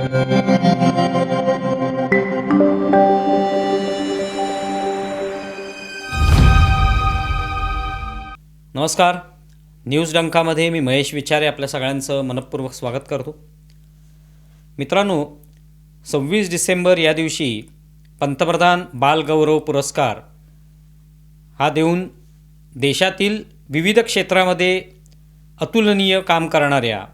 नमस्कार. न्यूज डंकामध्ये मी महेश विचारे आपल्या सगळ्यांचं मनपूर्वक स्वागत करतो. मित्रांनो सव्वीस डिसेंबर या दिवशी पंतप्रधान बालगौरव पुरस्कार हा देऊन देशातील विविध क्षेत्रामध्ये अतुलनीय काम करणाऱ्या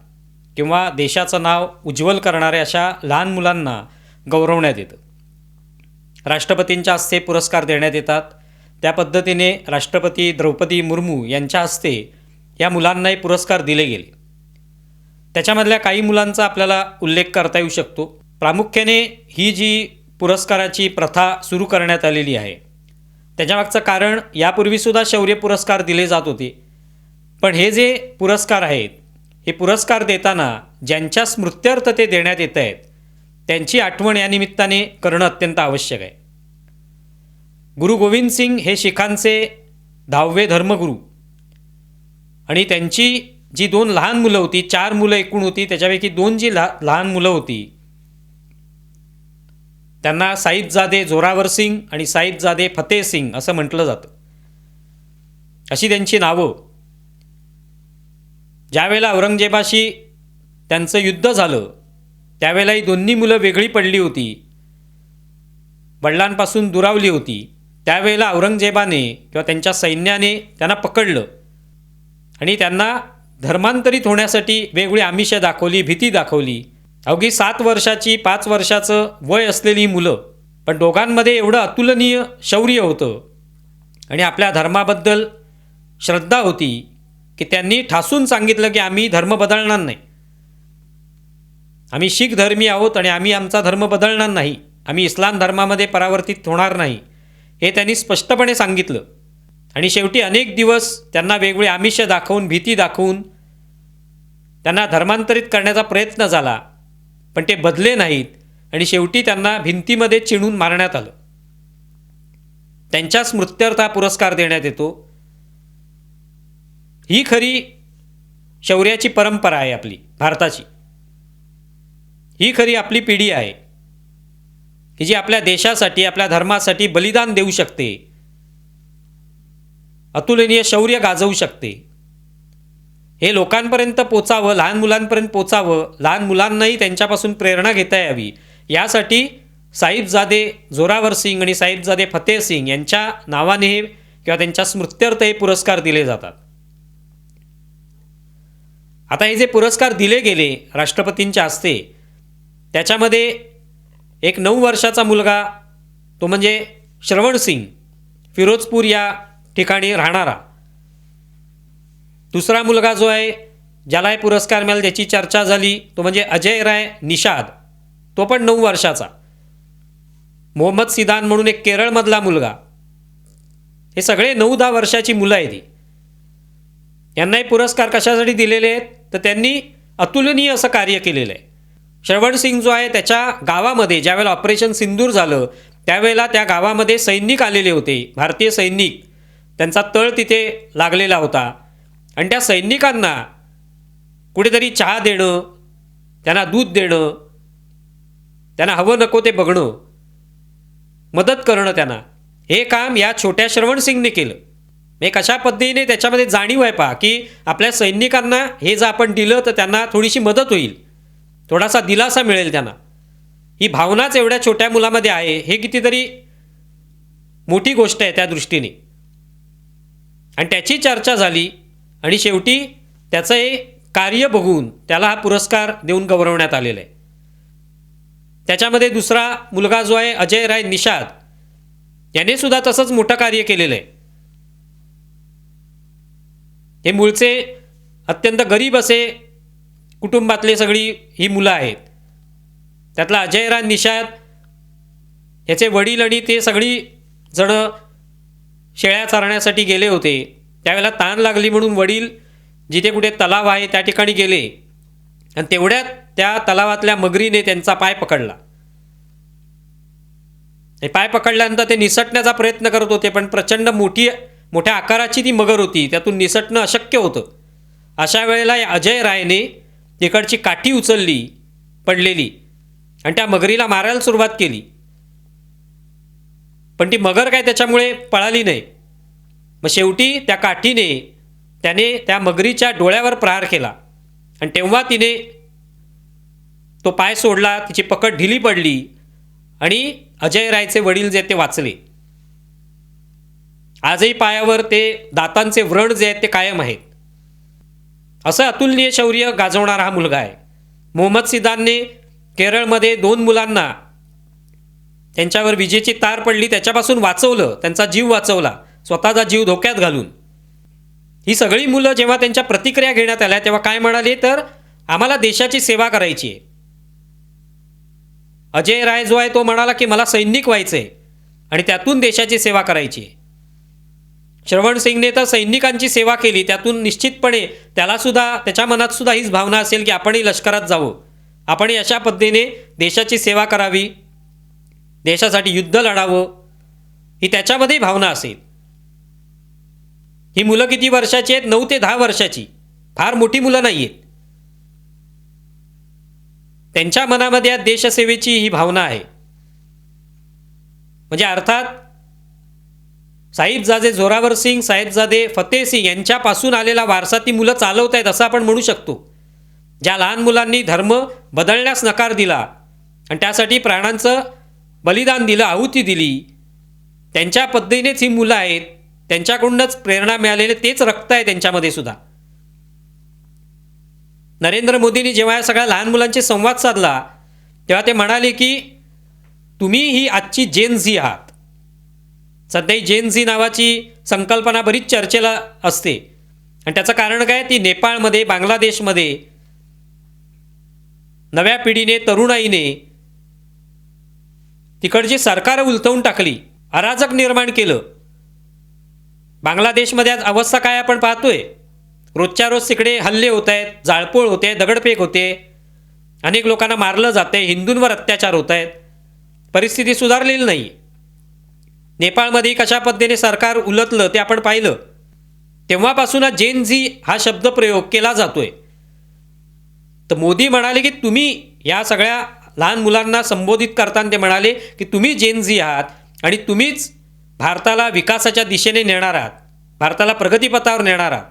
किंवा देशाचं नाव उज्ज्वल करणाऱ्या अशा लहान मुलांना गौरवण्यात येतं. राष्ट्रपतींच्या हस्ते पुरस्कार देण्यात येतात. त्या पद्धतीने राष्ट्रपती द्रौपदी मुर्मू यांच्या हस्ते या मुलांनाही पुरस्कार दिले गेले. त्याच्यामधल्या काही मुलांचा आपल्याला उल्लेख करता येऊ शकतो. प्रामुख्याने ही जी पुरस्काराची प्रथा सुरू करण्यात आलेली आहे त्याच्यामागचं कारण यापूर्वीसुद्धा शौर्य पुरस्कार दिले जात होते. पण हे जे पुरस्कार आहेत हे पुरस्कार देताना ज्यांच्या स्मृत्यर्थ ते देण्यात येत आहेत त्यांची आठवण या निमित्ताने करणं अत्यंत आवश्यक आहे. गुरु गोविंद सिंग हे शिखांचे दहावे धर्मगुरू. आणि त्यांची जी दोन लहान मुलं होती चार मुलं एकूण होती त्याच्यापैकी दोन जी लहा लहान मुलं होती त्यांना साहिबजादे जोरावर सिंग आणि साहिबजादे फतेह सिंग असं म्हटलं जातं. अशी त्यांची नावं ज्यावेळेला औरंगजेबाशी त्यांचं युद्ध झालं त्यावेळेला ही दोन्ही मुलं वेगळी पडली होती. वडिलांपासून दुरावली होती. त्यावेळेला औरंगजेबाने किंवा त्यांच्या सैन्याने त्यांना पकडलं आणि त्यांना धर्मांतरित होण्यासाठी वेगळी आमिषं दाखवली भीती दाखवली. अवघी सात वर्षाची पाच वर्षाचं वय असलेली ही मुलं पण दोघांमध्ये एवढं अतुलनीय शौर्य होतं आणि आपल्या धर्माबद्दल श्रद्धा होती. की त्यांनी ठासून सांगितलं की आम्ही धर्म बदलणार नाही. आम्ही शीख धर्मी आहोत आणि आम्ही आमचा धर्म बदलणार नाही. आम्ही इस्लाम धर्मामध्ये परावर्तित होणार नाही. हे त्यांनी स्पष्टपणे सांगितलं. आणि शेवटी अनेक दिवस त्यांना वेगवेगळे आमिष दाखवून भीती दाखवून त्यांना धर्मांतरित करण्याचा प्रयत्न झाला पण ते बदले नाहीत आणि शेवटी त्यांना भिंतीमध्ये चिणून मारण्यात आलं. त्यांच्या स्मृत्यर्थ हा पुरस्कार देण्यात येतो. ही खरी शौर्याची परंपरा आहे आपली भारताची. ही खरी आपली पिढी आहे की जी आपल्या देशासाठी आपल्या धर्मासाठी बलिदान देऊ शकते. अतुलनीय शौर्य गाजवू शकते. हे लोकांपर्यंत पोचावं लहान मुलांपर्यंत पोचावं लहान मुलांनाही त्यांच्यापासून प्रेरणा घेता यावी. यासाठी साहिबजादे जोरावर सिंग आणि साहिबजादे फतेह सिंग यांच्या नावाने किंवा त्यांच्या स्मृत्यर्थ हे पुरस्कार दिले जातात. आता हे जे पुरस्कार दिले गेले राष्ट्रपतींच्या हस्ते त्याच्यामध्ये एक नऊ वर्षाचा मुलगा तो म्हणजे श्रवण सिंग फिरोजपूर या ठिकाणी राहणारा. दुसरा मुलगा जो आहे ज्याला हे पुरस्कार मिळाला त्याची चर्चा झाली तो म्हणजे अजय राय निषाद तो पण नऊ वर्षाचा. मोहम्मद सिदान म्हणून एक केरळमधला मुलगा. हे सगळे नऊ दहा वर्षाची मुलं आहेत ही. यांना हे पुरस्कार कशासाठी दिलेले आहेत? तर त्यांनी अतुलनीय असं कार्य केलेलं आहे. श्रवण सिंग जो आहे त्याच्या गावामध्ये ज्यावेळेला ऑपरेशन सिंदूर झालं त्यावेळेला त्या गावामध्ये सैनिक आलेले होते भारतीय सैनिक. त्यांचा तळ तिथे लागलेला होता. आणि त्या सैनिकांना कुठेतरी चहा देणं त्यांना दूध देणं त्यांना हवं नको ते बघणं मदत करणं त्यांना. हे काम या छोट्या श्रवण सिंगने केलं. हे कशा पद्धतीने त्याच्यामध्ये जाणीव आहे पहा की आपल्या सैनिकांना हे जर आपण दिलं तर त्यांना थोडीशी मदत होईल. थोडासा दिलासा मिळेल त्यांना. ही भावनाच एवढ्या छोट्या मुलामध्ये आहे हे कितीतरी मोठी गोष्ट आहे त्या दृष्टीने. आणि त्याची चर्चा झाली आणि शेवटी त्याचं हे कार्य बघून त्याला हा पुरस्कार देऊन गौरवण्यात आलेला आहे. त्याच्यामध्ये दुसरा मुलगा जो आहे अजय राय निषाद याने सुद्धा तसंच मोठं कार्य केलेलं आहे. हे मूळचे अत्यंत गरीब असे कुटुंबातले सगळी ही मुलं आहेत. त्यातला अजयराज निषाद याचे वडील आणि ते सगळी जणं शेळ्या चारण्यासाठी गेले होते. त्यावेळेला ताण लागली म्हणून वडील जिथे कुठे तलाव आहे त्या ठिकाणी गेले. आणि तेवढ्यात त्या तलावातल्या मगरीने त्यांचा पाय पकडला. पाय पकडल्यानंतर ते निसटण्याचा प्रयत्न करत होते पण प्रचंड मोठी मोठ्या आकाराची ती मगर होती. त्यातून निसटणं अशक्य होतं. अशा वेळेला या अजय रायने तिकडची काठी उचलली पडलेली आणि त्या मगरीला मारायला सुरुवात केली. पण ती मगर काय त्याच्यामुळे पळाली नाही. मग शेवटी त्या काठीने त्याने त्या मगरीच्या डोळ्यावर प्रहार केला आणि तेव्हा तिने तो पाय सोडला तिची पकड ढिली पडली आणि अजय रायचे वडील जे ते वाचले. आजही पायावर ते दातांचे व्रण जे आहेत ते कायम आहेत. असं अतुलनीय शौर्य गाजवणारा हा मुलगा आहे. मोहम्मद सिदानने केरळमध्ये दोन मुलांना त्यांच्यावर विजेची तार पडली त्याच्यापासून वाचवलं त्यांचा जीव वाचवला स्वतःचा जीव धोक्यात घालून. ही सगळी मुलं जेव्हा त्यांच्या प्रतिक्रिया घेण्यात आल्या तेव्हा काय म्हणाले? तर आम्हाला देशाची सेवा करायची आहे. अजय राय जो आहे तो म्हणाला की मला सैनिक व्हायचं आहे आणि त्यातून देशाची सेवा करायची आहे. श्रवण सिंगने तर सैनिकांची सेवा केली. त्यातून निश्चितपणे त्यालासुद्धा त्याच्या मनात सुद्धा हीच भावना असेल की आपणही लष्करात जावं. आपणही अशा पद्धतीने देशाची सेवा करावी. देशासाठी युद्ध लढावं. ही त्याच्यामध्येही भावना असेल. ही मुलं किती वर्षाची आहेत? नऊ ते दहा वर्षाची. फार मोठी मुलं नाही आहेत त्यांच्या मनामध्ये या देशसेवेची ही भावना आहे. म्हणजे अर्थात साहिबजादे जोरावर सिंग साहेबजादे फतेह सिंग यांच्यापासून आलेला वारसा ती मुलं चालवत आहेत असं आपण म्हणू शकतो. ज्या लहान मुलांनी धर्म बदलण्यास नकार दिला आणि त्यासाठी प्राणांचं बलिदान दिलं आहुती दिली त्यांच्या पद्धतीनेच ही मुलं आहेत त्यांच्याकडूनच प्रेरणा मिळालेले तेच रक्त आहे त्यांच्यामध्ये सुद्धा. नरेंद्र मोदींनी जेव्हा या सगळ्या लहान मुलांशी संवाद साधला तेव्हा ते म्हणाले की तुम्ही ही आजची जेन झी आहात. सध्या ही जेन झी नावाची संकल्पना बरीच चर्चेला असते. आणि त्याचं कारण काय? ती नेपाळमध्ये बांगलादेशमध्ये नव्या पिढीने तरुणाईने तिकडची सरकार उलटवून टाकली अराजक निर्माण केलं. बांगलादेशमध्ये आज अवस्था काय आपण पाहतोय? रोजच्या रोज तिकडे हल्ले होत आहेत जाळपोळ होते दगडफेक होते. अनेक लोकांना मारलं जाते हिंदूंवर अत्याचार होत आहेत. परिस्थिती सुधारलेली नाही. नेपाळमध्ये कशा पद्धतीने सरकार उलटलं ते आपण पाहिलं. तेव्हापासून जेन झी हा शब्दप्रयोग केला जातोय. तर मोदी म्हणाले की तुम्ही या सगळ्या लहान मुलांना संबोधित करताना ते म्हणाले की तुम्ही जेन झी आहात आणि तुम्हीच भारताला विकासाच्या दिशेने नेणार आहात. भारताला प्रगतीपथावर नेणार आहात.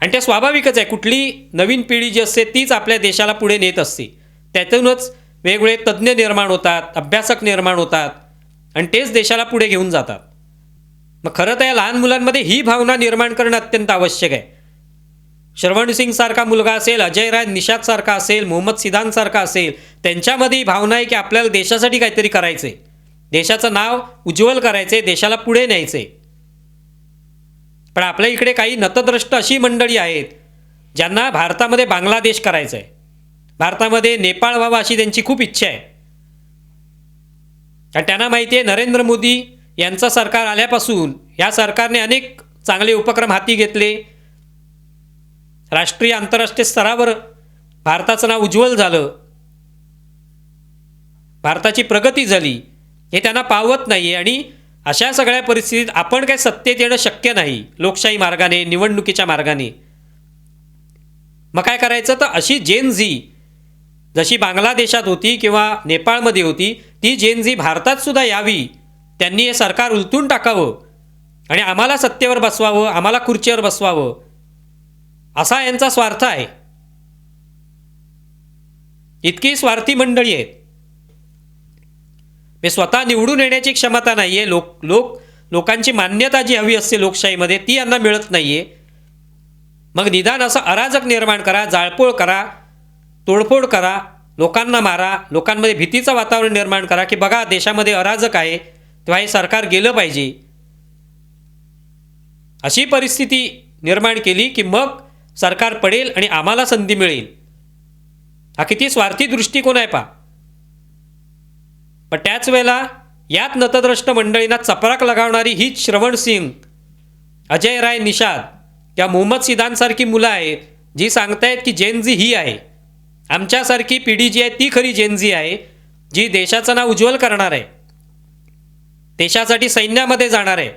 आणि ते स्वाभाविकच आहे कुठली नवीन पिढी जी असते तीच आपल्या देशाला पुढे नेत असते. त्यातूनच वेगवेगळे तज्ज्ञ निर्माण होतात अभ्यासक निर्माण होतात आणि तेच देशाला पुढे घेऊन जातात. मग खरं तर या लहान मुलांमध्ये ही भावना निर्माण करणं अत्यंत आवश्यक आहे. श्रवण सिंग सारखा मुलगा असेल अजय राय निषाद सारखा असेल मोहम्मद सिदान सारखा असेल त्यांच्यामध्ये ही भावना आहे की आपल्याला देशासाठी काहीतरी करायचंय. देशाचं नाव उज्ज्वल करायचंय देशाला पुढे न्यायचंय. पण आपल्या इकडे काही नतद्रष्ट अशी मंडळी आहेत ज्यांना भारतामध्ये बांगलादेश करायचा आहे भारतामध्ये नेपाळ व्हावा अशी त्यांची खूप इच्छा आहे. कारण त्यांना माहिती आहे नरेंद्र मोदी यांचं सरकार आल्यापासून या सरकारने अनेक चांगले उपक्रम हाती घेतले. राष्ट्रीय आंतरराष्ट्रीय स्तरावर भारताचं नाव उज्ज्वल झालं. भारताची प्रगती झाली. हे त्यांना पावत नाही आहे आणि अशा सगळ्या परिस्थितीत आपण काय सत्तेत येणं शक्य नाही लोकशाही मार्गाने निवडणुकीच्या मार्गाने. मग काय करायचं? तर अशी जेन झी जशी बांगलादेशात होती किंवा नेपाळमध्ये होती ती जेन जी भारतात सुद्धा यावी. त्यांनी हे सरकार उलटून टाकावं. आणि आम्हाला सत्तेवर बसवावं आम्हाला खुर्चीवर बसवावं. असा यांचा स्वार्थ आहे. इतकी स्वार्थी मंडळी आहेत. मी स्वतः निवडून येण्याची क्षमता नाही आहे लोक लोक लोकांची मान्यता जी हवी असते लोकशाहीमध्ये ती यांना मिळत नाही आहे मग निदान असं अराजक निर्माण करा जाळपोळ करा तोडफोड करा लोकांना मारा लोकांमध्ये भीतीचं वातावरण निर्माण करा की बघा देशामध्ये अराजक आहे तेव्हा हे सरकार गेलं पाहिजे. अशी परिस्थिती निर्माण केली की मग सरकार पडेल आणि आम्हाला संधी मिळेल. हा किती स्वार्थी दृष्टिकोन आहे पा पण त्याच वेळेला यात नतद्रष्ट मंडळींना चपराक लगावणारी हीच श्रवण सिंग अजय राय निषाद या मोहम्मद सिदानसारखी मुलं आहेत जी सांगतायत की जेनझी ही आहे. आमच्यासारखी पिढी जी आहे ती खरी जेनझी आहे जी देशाचं नाव उज्ज्वल करणार आहे. देशासाठी सैन्यामध्ये जाणार आहे.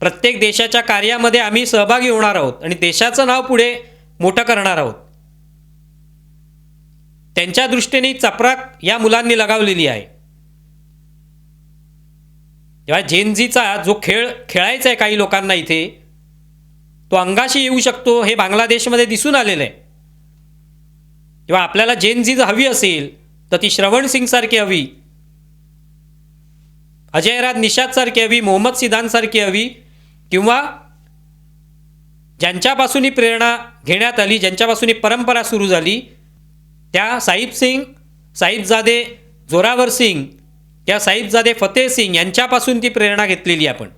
प्रत्येक देशाच्या कार्यामध्ये आम्ही सहभागी होणार आहोत आणि देशाचं नाव पुढे मोठं करणार आहोत. त्यांच्या दृष्टीने चपराक या मुलांनी लगावलेली आहे. तेव्हा जेनझीचा जो खेळ खेळायचा आहे काही लोकांना इथे तो अंगाशी येऊ शकतो हे बांगलादेशमध्ये दिसून आलेलं आहे. किंवा आपल्याला जेनझी जर हवी असेल तर ती श्रवण सिंगसारखी हवी. अजयराज निषादसारखी हवी मोहम्मद सिद्धांतसारखी हवी किंवा ज्यांच्यापासून ही प्रेरणा घेण्यात आली ज्यांच्यापासून ही परंपरा सुरू झाली त्या साहिब सिंग साहिबजादे जोरावर सिंग त्या साहिबजादे फतेह सिंग यांच्यापासून ती प्रेरणा घेतलेली आपण.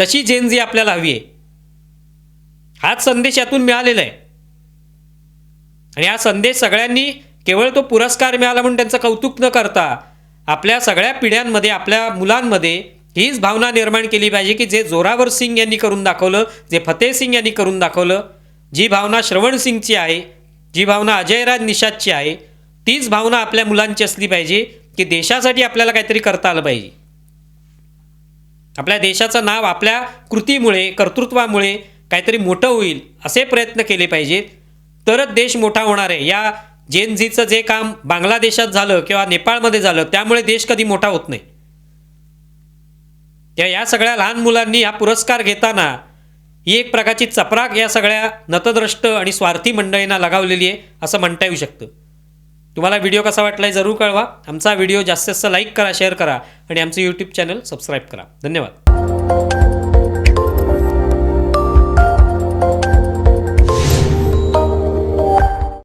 तशी जेनझी आपल्याला हवी आहे. हाच संदेश यातून मिळालेला आहे. आणि हा संदेश सगळ्यांनी केवळ तो पुरस्कार मिळाला म्हणून त्यांचं कौतुक न करता आपल्या सगळ्या पिढ्यांमध्ये आपल्या मुलांमध्ये हीच भावना निर्माण केली पाहिजे की जे जोरावर सिंग यांनी करून दाखवलं जे फतेह सिंग यांनी करून दाखवलं जी भावना श्रवण सिंगची आहे जी भावना अजयराज निषादची आहे तीच भावना आपल्या मुलांची असली पाहिजे की देशासाठी आपल्याला काहीतरी करता आलं पाहिजे. आपल्या देशाचं नाव आपल्या कृतीमुळे कर्तृत्वामुळे काहीतरी मोठं होईल असे प्रयत्न केले पाहिजेत. तरच देश मोठा होणार आहे. या जेन झीचं जे काम बांगलादेशात झालं किंवा नेपाळमध्ये झालं त्यामुळे देश कधी मोठा होत नाही. त्या या सगळ्या लहान मुलांनी हा पुरस्कार घेताना ही एक प्रकारची चपराक या सगळ्या नतद्रष्ट आणि स्वार्थी मंडळींना लगावलेली आहे असं म्हणता येऊ शकतं. तुम्हाला व्हिडिओ कसा वाटला जरूर कळवा. आमचा व्हिडिओ जास्तीत जास्त लाईक करा शेअर करा आणि आमचं यूट्यूब चॅनल सबस्क्राईब करा. धन्यवाद.